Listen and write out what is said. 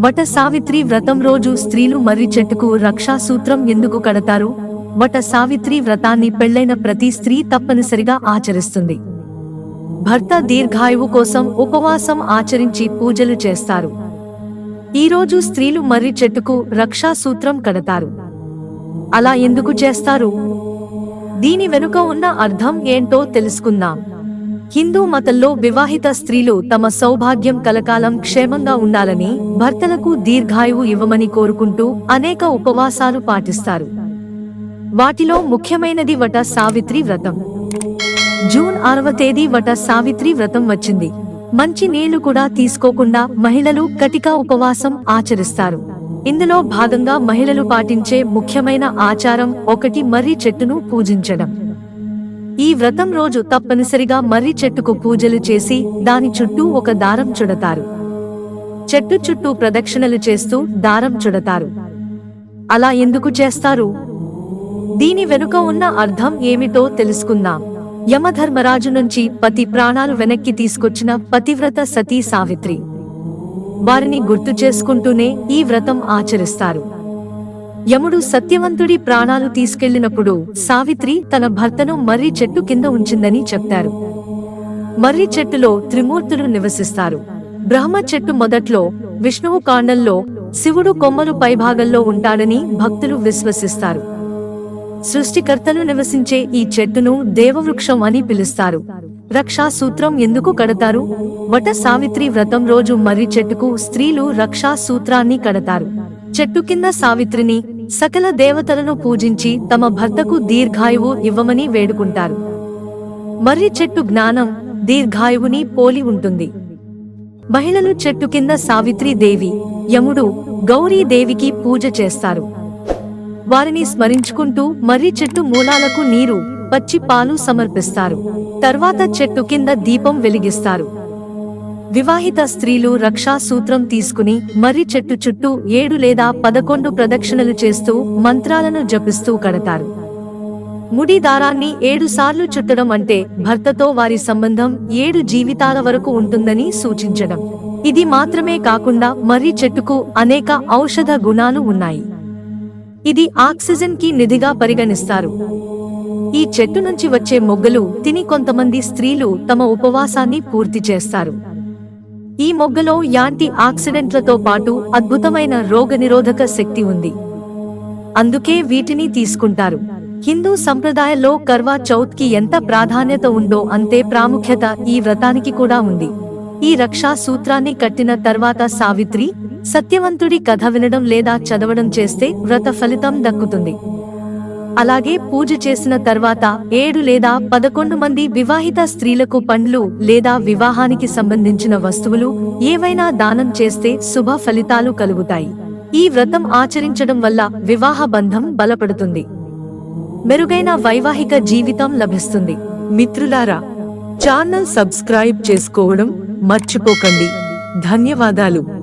వట సావిత్రి వ్రతం రోజు స్త్రీలు మర్రి చెట్టుకు రక్షాసూత్రం ఎందుకు కడతారు? వట సావిత్రి వ్రతాన్ని పెళ్ళైన ప్రతి స్త్రీ తప్పనిసరిగా ఆచరిస్తుంది. భర్త దీర్ఘాయువు కోసం ఉపవాసం ఆచరించి పూజలు చేస్తారు. ఈరోజు స్త్రీలు మర్రి చెట్టుకు రక్షాసూత్రం కడతారు. అలా ఎందుకు చేస్తారు? దీని వెనుక ఉన్న అర్థం ఏంటో తెలుసుకుందాం. హిందూ మతంలో వివాహిత స్త్రీలు తమ సౌభాగ్యం కలకాలం క్షేమంగా ఉండాలని భర్తలకు దీర్ఘాయువు ఇవ్వమని కోరుకుంటూ అనేక ఉపవాసాలు పాటిస్తారు. వాటిలో ముఖ్యమైనది వట సావిత్రి వ్రతం. జూన్ ఆరవ తేదీ వట సావిత్రి వ్రతం వచ్చింది. మంచి నీళ్ళు కూడా తీసుకోకుండా మహిళలు కటిక ఉపవాసం ఆచరిస్తారు. ఇందులో భాగంగా మహిళలు పాటించే ముఖ్యమైన ఆచారం ఒకటి మర్రి చెట్టును పూజించడం. ఈ వ్రతం రోజు తప్పనిసరిగా మర్రి చెట్టుకు పూజలు చేసి దాని చుట్టూ ఒక దారం చుడతారు. చెట్టు చుట్టూ ప్రదక్షిణలు చేస్తూ దారం చుడతారు. అలా ఎందుకు చేస్తారు? దీని వెనుక ఉన్న అర్థం ఏమిటో తెలుసుకుందాం. యమధర్మరాజు నుంచి పతి ప్రాణాలు వెనక్కి తీసుకొచ్చిన పతివ్రత సతీ సావిత్రి. వారిని గుర్తు చేసుకుంటూనే ఈ వ్రతం ఆచరిస్తారు. యముడు సత్యవంతుడి ప్రాణాలు తీసుకెళ్ళినప్పుడు సావిత్రి తన భర్తను మర్రి చెట్టు కింద ఉంచిందని చెప్తారు. మర్రి చెట్టులో త్రిమూర్తులు నివసిస్తారు. బ్రహ్మ చెట్టు మొదట్లో విష్ణువు కాండంలో శివుడు కొమ్మలు పైభాగంలో ఉంటాడని భక్తులు విశ్వసిస్తారు. సృష్టికర్తలు నివసించే ఈ చెట్టును దేవవృక్షం అని పిలుస్తారు. రక్షా సూత్రం ఎందుకు కడతారు? వట సావిత్రి వ్రతం రోజు మర్రి చెట్టుకు స్త్రీలు రక్షా సూత్రాన్ని కడతారు. చెట్టు కింద సావిత్రిని సకల దేవతలను పూజించి తమ భర్తకు దీర్ఘాయువు ఇవ్వమని వేడుకుంటారు. మర్రి చెట్టు జ్ఞానం దీర్ఘాయువుని పోలి ఉంటుంది. మహిళలు చెట్టు కింద సావిత్రి దేవి యముడు గౌరీ దేవికి పూజ చేస్తారు. వారిని స్మరించుకుంటూ మర్రి చెట్టు మూలాలకు నీరు పచ్చి పాలు సమర్పిస్తారు. తర్వాత చెట్టు కింద దీపం వెలిగిస్తారు. వివాహిత స్త్రీలు రక్షా సూత్రం తీసుకుని మర్రి చెట్టు చుట్టూ ఏడు లేదా పదకొండు ప్రదక్షిణలు చేస్తూ మంత్రాలను జపిస్తూ కడతారు. ముడి దారాన్ని ఏడు సార్లు చుట్టడం అంటే భర్తతో వారి సంబంధం ఏడు జీవితాల వరకు ఉంటుందని సూచించడం. ఇది మాత్రమే కాకుండా మర్రి చెట్టుకు అనేక ఔషధ గుణాలు ఉన్నాయి. ఇది ఆక్సిజన్కి నిధిగా పరిగణిస్తారు. ఈ చెట్టు నుంచి వచ్చే మొగ్గలు తిని కొంతమంది స్త్రీలు తమ ఉపవాసాన్ని పూర్తి చేస్తారు. ఈ మొగ్గలో యాంటీ ఆక్సిడెంట్లతో పాటు అద్భుతమైన రోగనిరోధక శక్తి ఉంది. అందుకే వీటిని తీసుకుంటారు. హిందూ సంప్రదాయంలో కర్వా చౌత్కి ఎంత ప్రాధాన్యత ఉందో అంతే ప్రాముఖ్యత ఈ వ్రతానికి కూడా ఉంది. ఈ రక్షా సూత్రాన్ని కట్టిన తర్వాత సావిత్రి సత్యవంతుడి కథ వినడం లేదా చదవడం చేస్తే వ్రత ఫలితం దక్కుతుంది. అలాగే పూజ చేసిన తర్వాత ఏడు లేదా పదకొండు మంది వివాహిత స్త్రీలకు పండ్లు లేదా వివాహానికి సంబంధించిన వస్తువులు ఏవైనా దానం చేస్తే శుభ ఫలితాలు కలుగుతాయి. ఈ వ్రతం ఆచరించడం వల్ల వివాహ బంధం బలపడుతుంది. మెరుగైన వైవాహిక జీవితం లభిస్తుంది. మిత్రులారా ఛానల్ సబ్స్క్రైబ్ చేసుకోవడం మర్చిపోకండి. ధన్యవాదాలు.